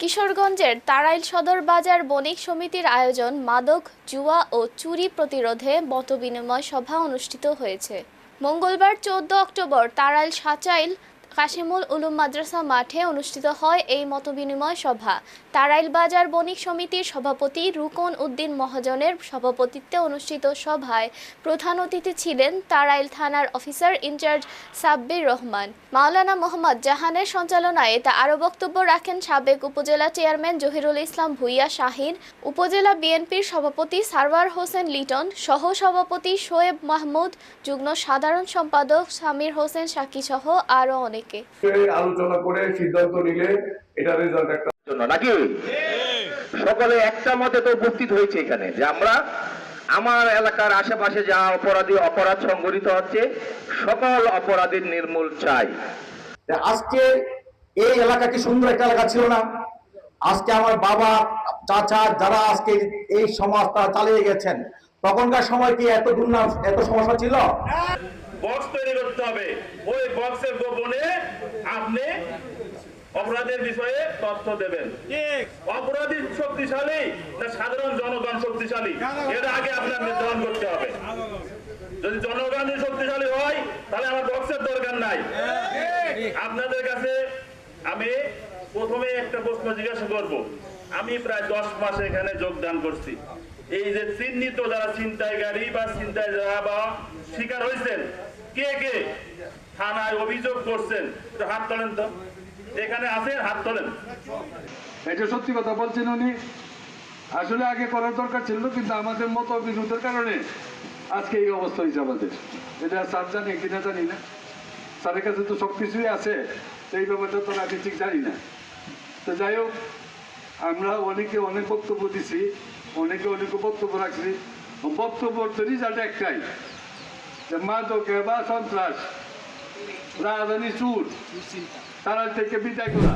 কিশোরগঞ্জের তারাইল সদর বাজার বণিক সমিতির আয়োজন মাদক, জুয়া ও চুরি প্রতিরোধে মতবিনিময় সভা অনুষ্ঠিত হয়েছে। মঙ্গলবার চোদ্দ অক্টোবর তারাইল সাচাইল কাশিমুল উলুম মাদ্রাসা মাঠে অনুষ্ঠিত হয় এই মতবিনিময় সভা। তাড়াইল বাজার বণিক সমিতির সভাপতি রুকন উদ্দিন মহাজনের সভাপতিত্বে অনুষ্ঠিত সভায় প্রধান অতিথি ছিলেন তারাইল থানার অফিসার ইনচার্জ সাব্বির রহমান। মাওলানা মোহাম্মদ জাহানের সঞ্চালনায় তা আরও বক্তব্য রাখেন সাবেক উপজেলা চেয়ারম্যান জহিরুল ইসলাম ভুইয়া শাহিন, উপজেলা বিএনপির সভাপতি সারওয়ার হোসেন লিটন সহ সভাপতি শোয়েব মাহমুদ, যুগ্ম সাধারণ সম্পাদক সামির হোসেন সাকি সহ আরও অনেকে। আলোচনা করে সিদ্ধান্ত নিলে এটা রেজাল্ট একটা জন্য নাকি? সকলে একটা মতে তো উপস্থিত হয়েছে এখানে যে আমরা আমার এলাকার আশেপাশে যা অপরাধী অপরাধ সংঘটিত হচ্ছে সকল অপরাধীর নির্মূল চাই। আজকে এই এলাকা কি সুন্দর একটা এলাকা ছিল না? আজকে আমার বাবা চাচা যারা আজকে এই সমাজটা চালিয়ে গেছেন তখনকার সময় কি এত দুর্নাম এত সমস্যা ছিল? বক্স তৈরি করতে হবে। ওই বক্সের গোপনে আপনি অপরাধের বিষয়ে তথ্য দেবেন। অপরাধী শক্তিশালী না সাধারণ জনগণ শক্তিশালী? এর আগে আপনার নির্ধারণ করতে হবে। যদি জনগণ শক্তিশালী হয় তাহলে আমার বক্সের দরকার নাই। আপনাদের কাছে আমি প্রথমে একটা প্রশ্ন জিজ্ঞাসা করব। আমি প্রায় দশ মাস এখানে যোগদান করছি। এই যে চিহ্নিত যারা ছিনতাইকারী বা ছিনতাই যারা বা শিকার হয়েছেন কে কে? থানায় অভিযোগ করছেন। একটু হাত তোলেন তো। এখানে আছেন? হাত তোলেন। এটা সত্যি কথা বলছেন উনি, আসলে আগে করার দরকার ছিল, কিন্তু আমাদের মতো বিরোধের কারণে আজকে এই অবস্থা হয়েছে আমাদের। এটা স্যার জানে কিনা জানি না। স্যারের কাছে তো সব কিছুই আছে এই ব্যাপারটা তো আমি ঠিক জানি না। তো যাই হোক আমরা অনেকে অনেক বক্তব্য দিছি অনেকে অনেক বক্তব্য রাখছি। বক্তব্যর তো রিজাল্ট একটাই যে মাদকে বা সন্ত্রাস রাজধানী চুর তারা থেকে বিদায় করা।